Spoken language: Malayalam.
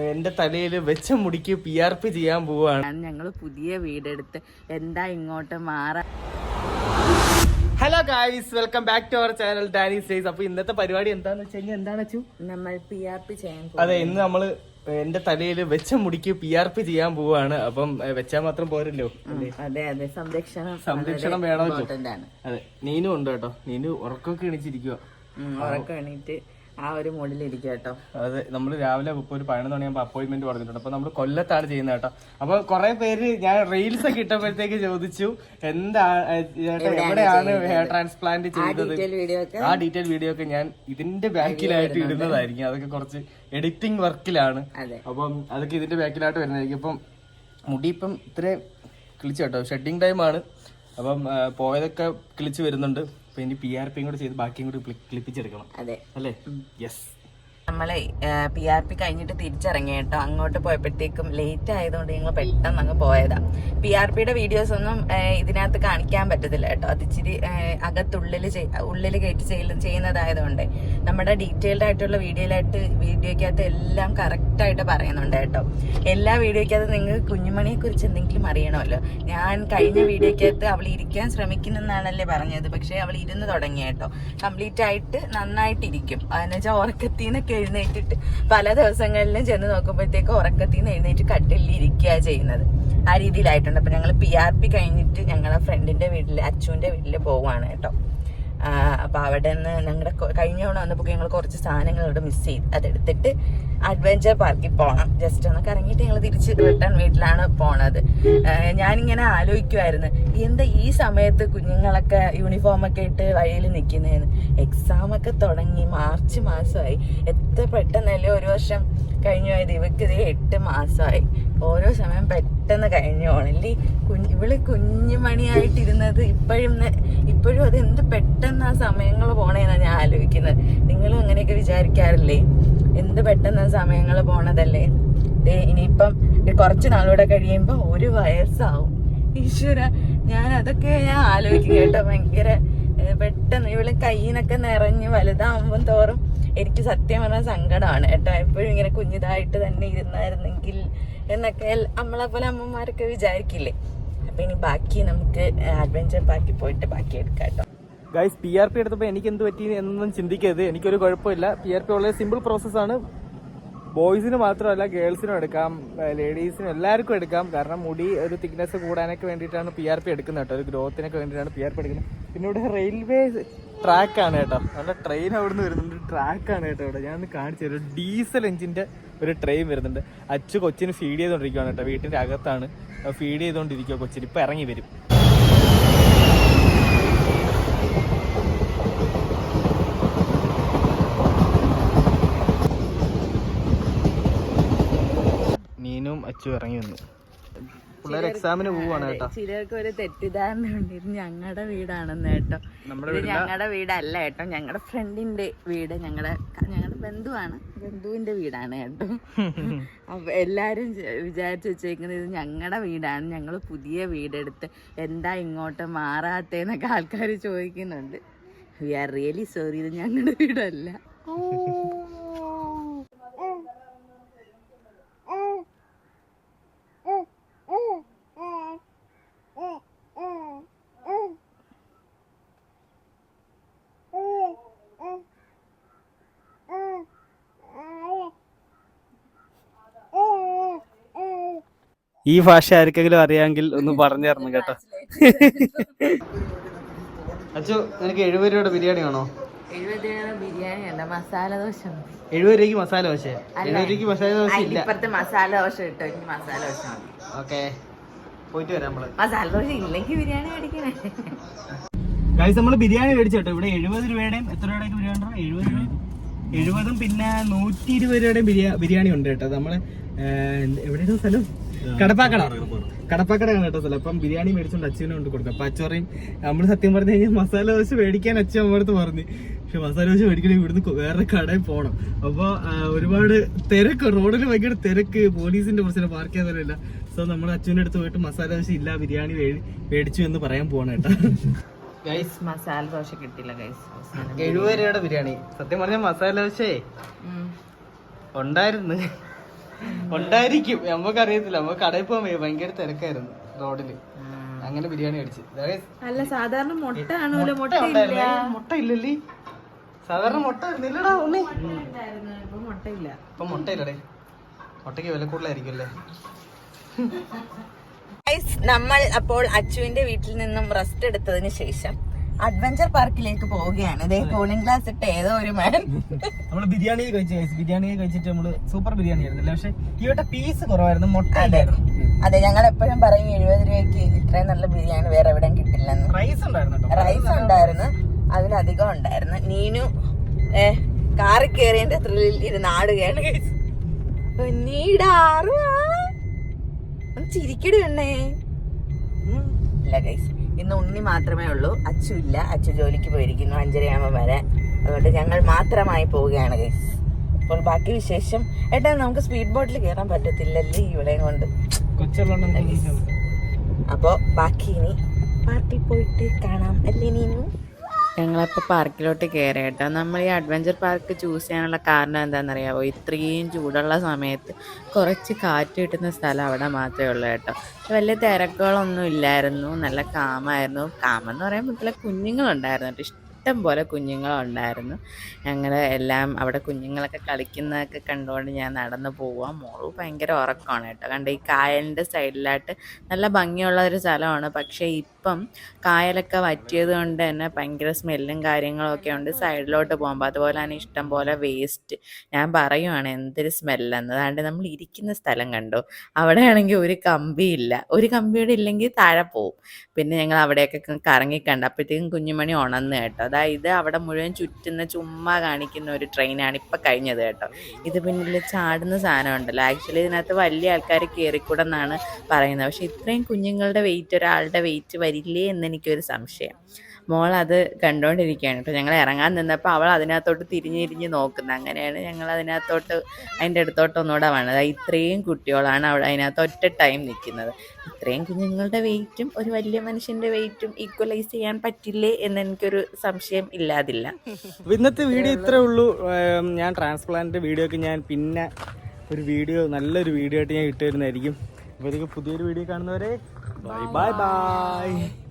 എന്റെ തലയിൽ വെച്ച മുടിക്ക് പി ആർ പി ചെയ്യാൻ പോവാണ്. ഞങ്ങൾ പുതിയ വീടെടുത്ത് എന്താ ഇങ്ങോട്ട് മാറാ hello guys welcome back to our channel Danny says അപ്പൊ ഇന്നത്തെ പരിപാടി എന്താന്ന് വെച്ച് കഴിഞ്ഞാൽ എന്താണ് അച്ചു? നമ്മൾ പി ആർ പി ചെയ്യാൻ അതെ ഇന്ന് നമ്മൾ എന്റെ തലയിൽ വെച്ച മുടിക്ക് പി ആർ പി ചെയ്യാൻ പോവാണ്. അപ്പം വെച്ചാൽ മാത്രം പോരല്ലോ. അതെ അതെ സംരക്ഷണം സംരക്ഷണം വേണം അതെ നീനു ഉണ്ട് കേട്ടോ. നീനു ഉറക്കമൊക്കെ എണീച്ചിരിക്കുക ഉറക്കം എണീറ്റ്. ആ ഒരു മൂഡിലിരിക്കും കേട്ടോ. അതെ നമ്മൾ രാവിലെ ഒരു പതിനൊന്ന് മണിയാകുമ്പോൾ അപ്പോയിന്റ്മെന്റ് പറഞ്ഞിട്ടുണ്ട്. അപ്പൊ നമ്മൾ കൊല്ലത്താണ് ചെയ്യുന്നത് കേട്ടോ. അപ്പൊ കുറെ പേര് ഞാൻ റീൽസ് ഒക്കെ ഇട്ടപ്പോഴത്തേക്ക് ചോദിച്ചു എന്താണ് എവിടെയാണ് ഹെയർ ട്രാൻസ്പ്ലാന്റ് ചെയ്തത്? ആ ഡീറ്റെയിൽ വീഡിയോ ഒക്കെ ഞാൻ ഇതിന്റെ ബാക്കിലായിട്ട് ഇടുന്നതായിരിക്കും. അതൊക്കെ കുറച്ച് എഡിറ്റിംഗ് വർക്കിലാണ് അപ്പം അതൊക്കെ ഇതിന്റെ ബാക്കിലായിട്ട് വരുന്നതായിരിക്കും. ഇപ്പം മുടി ഇപ്പം ഇത്രയും കിളിച്ചു കേട്ടോ. ഷെഡിങ് ടൈമാണ് അപ്പം പോയതൊക്കെ കിളിച്ചു വരുന്നുണ്ട്. അപ്പൊ ഇനി പി ആർ പിയും കൂടെ ചെയ്ത് ബാക്കിയും കൂടി ക്ലി- ക്ലിപ്പിച്ചെടുക്കണം. അതെ. അല്ലേ? യെസ് നമ്മളെ പി ആർ പി കഴിഞ്ഞിട്ട് തിരിച്ചിറങ്ങി കേട്ടോ അങ്ങോട്ട് പോയപ്പോഴത്തേക്കും ലേറ്റ് ആയതുകൊണ്ട് ഞങ്ങൾ പെട്ടെന്ന് അങ്ങ് പോയതാ. പി ആർ പിയുടെ വീഡിയോസ് ഒന്നും ഇതിനകത്ത് കാണിക്കാൻ പറ്റത്തില്ല കേട്ടോ. അത് ഇച്ചിരി അകത്തുള്ളിൽ ഉള്ളിൽ കയറ്റി ചെയ്യുന്നതായതുകൊണ്ട് നമ്മുടെ ഡീറ്റെയിൽഡ് ആയിട്ടുള്ള വീഡിയോയിലായിട്ട് വീഡിയോയ്ക്കകത്ത് എല്ലാം കറക്റ്റായിട്ട് പറയുന്നുണ്ട് കേട്ടോ. എല്ലാ വീഡിയോയ്ക്കകത്ത് നിങ്ങൾ കുഞ്ഞുമണിയെ കുറിച്ച് എന്തെങ്കിലും അറിയണമല്ലോ. ഞാൻ കഴിഞ്ഞ വീഡിയോയ്ക്കകത്ത് അവൾ ഇരിക്കാൻ ശ്രമിക്കുന്നെന്നാണല്ലേ പറഞ്ഞത്. പക്ഷേ അവൾ ഇരുന്ന് തുടങ്ങിയ കേട്ടോ കംപ്ലീറ്റ് ആയിട്ട് നന്നായിട്ട് ഇരിക്കും അതെന്ന് വെച്ചാൽ ഉറക്കത്തിൽ നിന്നൊക്കെ എഴുന്നേറ്റിട്ട് പല ദിവസങ്ങളിലും ചെന്ന് നോക്കുമ്പോഴത്തേക്ക് ഉറക്കത്തിൽ നിന്ന് എഴുന്നേറ്റ് കട്ടിലിൽ ഇരിക്കുക ചെയ്യുന്നത്. ആ രീതിയിലായിട്ടുണ്ട്. അപ്പൊ ഞങ്ങൾ പി ആർ പി കഴിഞ്ഞിട്ട് ഞങ്ങളെ ഫ്രണ്ടിന്റെ വീട്ടിൽ അച്ചുവിന്റെ വീട്ടിൽ പോവാണ് കേട്ടോ. ആ, അപ്പൊ അവിടെ നിന്ന് ഞങ്ങളുടെ കഴിഞ്ഞ തവണ വന്നപ്പോൾ ഞങ്ങൾ കുറച്ച് സാധനങ്ങൾ ഇവിടെ മിസ് ചെയ്തു. അതെടുത്തിട്ട് അഡ്വഞ്ചർ പാർക്കിൽ പോകണം ജസ്റ്റ് ഒന്ന് കറങ്ങിയിട്ട് ഞങ്ങൾ തിരിച്ച് റിട്ടേൺ വീട്ടിലാണ് പോണത്. ഞാനിങ്ങനെ ആലോചിക്കുമായിരുന്നു എന്താ ഈ സമയത്ത് കുഞ്ഞുങ്ങളൊക്കെ യൂണിഫോം ഒക്കെ ഇട്ട് വഴിയിൽ നിൽക്കുന്നതെന്ന് എക്സാം ഒക്കെ തുടങ്ങി. മാർച്ച് മാസമായി. എത്ര പെട്ടെന്നല്ലേ ഒരു വർഷം കഴിഞ്ഞു പോയത്. ഇവക്ക് ഇത് എട്ട് മാസമായി. ഓരോ സമയം പെട്ടെന്ന് കഴിഞ്ഞു പോണല്ലേ കുഞ്ഞ് ഇവൾ കുഞ്ഞുമണിയായിട്ടിരുന്നത് ഇപ്പോഴും ഇപ്പോഴും അത് എന്ത് പെട്ടെന്ന് ആ സമയങ്ങൾ പോണേന്നാണ് ഞാൻ ആലോചിക്കുന്നത്. നിങ്ങളും അങ്ങനെയൊക്കെ വിചാരിക്കാറില്ലേ? എന്ത് പെട്ടെന്ന് സമയങ്ങൾ പോണതല്ലേ? ദേ ഇനിയിപ്പം കുറച്ച് നാളൂടെ കഴിയുമ്പോൾ ഒരു വയസ്സാവും. ഈശ്വര ഞാൻ അതൊക്കെ ഞാൻ ആലോചിക്കും കേട്ടോ. ഭയങ്കര പെട്ടെന്ന് ഇവൾ കയ്യിന്നൊക്കെ നിറഞ്ഞ് വലുതാവുമ്പം തോറും എനിക്ക് സത്യം പറഞ്ഞാൽ സങ്കടമാണ് കേട്ടോ. എപ്പോഴും ഇങ്ങനെ കുഞ്ഞിതായിട്ട് തന്നെ ഇരുന്നായിരുന്നെങ്കിൽ എന്നൊക്കെ നമ്മളെ പോലെ അമ്മമാരൊക്കെ വിചാരിക്കില്ലേ? അപ്പൊ ഇനി ബാക്കി നമുക്ക് അഡ്വഞ്ചർ പാർക്കിൽ പോയിട്ട് ബാക്കി എടുക്കാം കേട്ടോ. ഗൈസ് പി ആർ പി എടുത്തപ്പോൾ എനിക്ക് എന്ത് പറ്റി എന്നൊന്നും ചിന്തിക്കരുത്. എനിക്കൊരു കുഴപ്പമില്ല. പി ആർ പി വളരെ സിമ്പിൾ പ്രോസസ്സാണ് ബോയ്സിന് മാത്രമല്ല ഗേൾസിനും എടുക്കാം. ലേഡീസിനും എല്ലാവർക്കും എടുക്കാം. കാരണം മുടി ഒരു തിക്നെസ് കൂടാനൊക്കെ വേണ്ടിയിട്ടാണ് പി ആർ പി എടുക്കുന്നത് കേട്ടോ. ഒരു ഗ്രോത്തിനൊക്കെ വേണ്ടിയിട്ടാണ് പി ആർ പി എടുക്കുന്നത്. പിന്നെ ഇവിടെ റെയിൽവേ ട്രാക്കാണ് കേട്ടോ. നല്ല ട്രെയിൻ അവിടെ നിന്ന് വരുന്നുണ്ട് ട്രാക്കാണ് കേട്ടോ ഇവിടെ. ഞാൻ കാണിച്ചു തരും. ഡീസൽ എഞ്ചിന്റെ ഒരു ട്രെയിൻ വരുന്നുണ്ട്. അച്ചു കൊച്ചിന് ഫീഡ് ചെയ്തുകൊണ്ടിരിക്കുകയാണ് കേട്ടോ. വീട്ടിന്റെ അകത്താണ്. ഫീഡ് ചെയ്തുകൊണ്ടിരിക്കുക കൊച്ചിന്. ഇപ്പം ഇറങ്ങി വരും. നീനും അച്ചു ഇറങ്ങി വന്നു. പിള്ളേർ എക്സാമിന് പോവാണ് കേട്ടോ. ചിലർക്ക് ഒരു തെറ്റിദ്ധാരണ ഉണ്ട് ഇത് ഞങ്ങളുടെ വീടാണെന്ന് കേട്ടോ. ഇത് ഞങ്ങളുടെ വീടല്ല കേട്ടോ. ഞങ്ങളുടെ ഫ്രണ്ടിന്റെ വീട് ഞങ്ങളുടെ ഞങ്ങളുടെ ബന്ധുവാണ്. ബന്ധുവിന്റെ വീടാണ് കേട്ടോ. അപ്പൊ എല്ലാരും വിചാരിച്ചു വെച്ചേക്കുന്നത് ഇത് ഞങ്ങളുടെ വീടാണ്. ഞങ്ങൾ പുതിയ വീടെടുത്ത് എന്താ ഇങ്ങോട്ട് മാറാത്തേന്നൊക്കെ ആൾക്കാർ ചോദിക്കുന്നുണ്ട്. വി ആർ റിയലി സോറി ഇത് ഞങ്ങളുടെ വീടല്ല. ഈ ഭാഷ ആർക്കെങ്കിലും അറിയാമെങ്കിൽ ഒന്ന് പറഞ്ഞു തരണം കേട്ടോ. അച്ഛു നിനക്ക് എഴുപത് രൂപയുടെ ബിരിയാണി ആണോ എഴുപത് രൂപ ബിരിയാണി അല്ല മസാല ദോശ എഴുപത് രൂപയ്ക്ക് മസാല ദോശ? എഴുപത് രൂപയ്ക്ക് മസാല ദോശ ഇല്ല. ഇപ്പുറത്തെ മസാല ദോശ ഇട്ടോ എനിക്ക് മസാല ദോശ മതി. ഓക്കെ. പോയിട്ട് വരാം നമ്മൾ. മസാല ദോശ ഇല്ലെങ്കിൽ ബിരിയാണി മേടിക്കണേ. ഗൈസ് നമ്മൾ ബിരിയാണി മേടിച്ചോട്ടോ ഇവിടെ എഴുപത് രൂപയുടെയും എത്ര രൂപയുടെയൊക്കെ ബിരിയാണി എഴുപത് രൂപ. എഴുപതും പിന്നെ നൂറ്റി ഇരുപത് രൂപയുടെയും ബിരിയാണി ഉണ്ട് കേട്ടോ. നമ്മൾ എവിടെയാണ് സ്ഥലം? കടപ്പാക്കട. കടപ്പാക്കടയാണ് കേട്ടോ സ്ഥലം. അപ്പം ബിരിയാണി മേടിച്ചുകൊണ്ട് അച്ഛനും കൊണ്ട് കൊടുക്കാം അപ്പൊ അച്ഛൻ പറയും നമ്മൾ സത്യം പറഞ്ഞു കഴിഞ്ഞാൽ മസാല ദോശ മേടിക്കാൻ അച്ഛൻ അമ്മടുത്ത് പറഞ്ഞു. പക്ഷെ മസാല ദോശ മേടിക്കണേ ഇവിടുന്ന് വേറെ കടയിൽ പോകണം അപ്പൊ ഒരുപാട് തിരക്ക് റോഡിൽ ഭയങ്കര തിരക്ക് പോലീസിന്റെ പ്രശ്നം പാർക്ക് ചെയ്യാൻ തരമില്ല സോ നമ്മൾ അച്ഛന്റെ അടുത്ത് പോയിട്ട് മസാല ദോശ ഇല്ല ബിരിയാണി മേടി- മേടിച്ചു എന്ന് പറയാൻ പോകണം കേട്ടോ. ഗൈസ് മസാല ദോശ കിട്ടില്ല ഗൈസ് എഴുപത് രൂപയുടെ ബിരിയാണി. സത്യം പറഞ്ഞ മസാല ദോശേ. ഉണ്ടായിരുന്നു. ഉണ്ടായിരിക്കും. നമുക്ക് അറിയത്തില്ല നമുക്ക് കടയിൽ പോകാൻ വയ്യ. ഭയങ്കര തിരക്കായിരുന്നു റോഡിൽ. അങ്ങനെ ബിരിയാണി അടിച്ച്. അല്ല സാധാരണ മുട്ട ആണല്ലോ മുട്ട മുട്ട ഇല്ലല്ലേ? സാധാരണ മുട്ട ഇല്ലടാ ഉണ്ണി. മുട്ട ഇല്ല ഇപ്പൊ മുട്ട ഇല്ലടേ. മുട്ടയ്ക്ക് വില കൂടുതലായിരിക്കും അല്ലേ? നമ്മൾ അപ്പോൾ അച്ചുവിന്റെ വീട്ടിൽ നിന്നും റെസ്റ്റ് എടുത്തതിന് ശേഷം അഡ്വഞ്ചർ പാർക്കിലേക്ക് പോവുകയാണ്. ഇതേ കൂളിംഗ് ഗ്ലാസ് ഇട്ട് ഏതോ ഒരു മാൻ നമ്മൾ ബിരിയാണി കഴിച്ചു. ബിരിയാണി കഴിച്ചിട്ട് നമ്മൾ സൂപ്പർ ബിരിയാണി ആയിരുന്നില്ല പക്ഷെ ഇവിടെ പീസ് കുറവായിരുന്നു മുട്ട അതെ. ഞങ്ങൾ എപ്പോഴും പറയും എഴുപത് രൂപയ്ക്ക് ഇത്രയും നല്ല ബിരിയാണി വേറെ എവിടെയും കിട്ടില്ലെന്ന്. റൈസ് ഉണ്ടായിരുന്നു റൈസ് ഉണ്ടായിരുന്നു. അതിലധികം ഉണ്ടായിരുന്നു. നീനു ഏ കാറിൽ കയറിയതിന്റെ ത്രില്ലിൽ ഇരുന്ന് ആടുകയാണ്. ഒന്ന് ചിരിക്കടി ഉം. ഇല്ല ഗൈസ് ഇന്ന് ഉണ്ണി മാത്രമേ ഉള്ളൂ. അച്ചു ഇല്ല. അച്ചു ജോലിക്ക് പോയിരിക്കുന്നു. അഞ്ചരയാകുമ്പോൾ വരെ അതുകൊണ്ട് ഞങ്ങൾ മാത്രമായി പോവുകയാണ് ഗൈസ് അപ്പോൾ ബാക്കി വിശേഷം ഏട്ടാ നമുക്ക് സ്പീഡ് ബോട്ടിൽ കയറാൻ പറ്റത്തില്ലല്ലേ ഇവിടെയും കൊണ്ട്. അപ്പോൾ ബാക്കി ഇനി പാർട്ടി പോയിട്ട് കാണാം അല്ലേ നീനു? ഞങ്ങളിപ്പോൾ പാർക്കിലോട്ട് കയറി കേട്ടോ. നമ്മൾ ഈ അഡ്വഞ്ചർ പാർക്ക് ചൂസ് ചെയ്യാനുള്ള കാരണം എന്താണെന്നറിയാമോ ഇത്രയും ചൂടുള്ള സമയത്ത് കുറച്ച് കാറ്റ് കിട്ടുന്ന സ്ഥലം അവിടെ മാത്രമേ ഉള്ളൂ കേട്ടോ. വലിയ തിരക്കുകളൊന്നും ഇല്ലായിരുന്നു. നല്ല കാമായിരുന്നു. കാമെന്ന് പറയുമ്പോൾ കുഞ്ഞുങ്ങളുണ്ടായിരുന്നു കേട്ടോ. ഇഷ്ടം പോലെ കുഞ്ഞുങ്ങളുണ്ടായിരുന്നു ഞങ്ങൾ എല്ലാം അവിടെ കുഞ്ഞുങ്ങളൊക്കെ കളിക്കുന്നതൊക്കെ കണ്ടുകൊണ്ട് ഞാൻ നടന്നു പോവാം. മോൾ ഭയങ്കര ഉറക്കമാണ് കേട്ടോ. കണ്ട് ഈ കായലിന്റെ സൈഡിലായിട്ട് നല്ല ഭംഗിയുള്ള ഒരു സ്ഥലമാണ്. പക്ഷേ ഇപ്പം കായലൊക്കെ വറ്റിയത് കൊണ്ട് തന്നെ ഭയങ്കര സ്മെല്ലും കാര്യങ്ങളൊക്കെ ഉണ്ട്. സൈഡിലോട്ട് പോകുമ്പോൾ അതുപോലെ തന്നെ ഇഷ്ടം പോലെ വേസ്റ്റ്. ഞാൻ പറയുവാണ് എന്തൊരു സ്മെല്ലെന്ന്. അതാണ്ട് നമ്മൾ ഇരിക്കുന്ന സ്ഥലം കണ്ടു? അവിടെയാണെങ്കിൽ ഒരു കമ്പിയില്ല ഒരു കമ്പിയുടെ ഇല്ലെങ്കിൽ താഴെ പോവും. പിന്നെ ഞങ്ങൾ അവിടെയൊക്കെ കറങ്ങി കണ്ട് അപ്പോഴത്തേക്കും കുഞ്ഞുമണി ഉണന്ന് കേട്ടോ. അതായത് അവിടെ മുഴുവൻ ചുറ്റുന്ന ചുമ്മാ കാണിക്കുന്ന ഒരു ട്രെയിനാണ് ഇപ്പം കഴിഞ്ഞത് കേട്ടോ. ഇത് പിന്നിൽ ചാടുന്ന സാധനം ഉണ്ടല്ലോ ആക്ച്വലി ഇതിനകത്ത് വലിയ ആൾക്കാർ കയറിക്കൂടെന്നാണ് പറയുന്നത്. പക്ഷെ ഇത്രയും കുഞ്ഞുങ്ങളുടെ വെയിറ്റ് ഒരാളുടെ വെയിറ്റ് വരില്ലേ എന്ന് എനിക്കൊരു സംശയം. മോൾ അത് കണ്ടുകൊണ്ടിരിക്കുകയാണ് കേട്ടോ ഞങ്ങൾ ഇറങ്ങാൻ നിന്നപ്പോൾ അവൾ അതിനകത്തോട്ട് തിരിഞ്ഞിരിഞ്ഞ് നോക്കുന്നത് അങ്ങനെയാണ് ഞങ്ങൾ അതിനകത്തോട്ട് അതിന്റെ അടുത്തോട്ട് ഒന്നുകൂടെ വന്നത്. ഇത്രയും കുട്ടികളാണ് അവൾ അതിനകത്ത് ഒറ്റ ടൈം നിൽക്കുന്നത് ഇത്രയും കുഞ്ഞുങ്ങളുടെ വെയിറ്റും ഒരു വലിയ മനുഷ്യന്റെ വെയിറ്റും ഈക്വലൈസ് ചെയ്യാൻ പറ്റില്ലേ എന്ന് എനിക്കൊരു സംശയം ഇല്ലാതില്ല. ഇന്നത്തെ വീഡിയോ ഇത്രേ ഉള്ളൂ. ഞാൻ ട്രാൻസ്പ്ലാന്റ് വീഡിയോ ഒക്കെ ഞാൻ പിന്നെ ഒരു വീഡിയോ നല്ലൊരു വീഡിയോ ആയിട്ട് ഞാൻ ഇട്ടുതരുന്നതായിരിക്കും. അപ്പോൾ പുതിയൊരു വീഡിയോ കാണുന്നവരെ ബൈ ബൈ ബൈ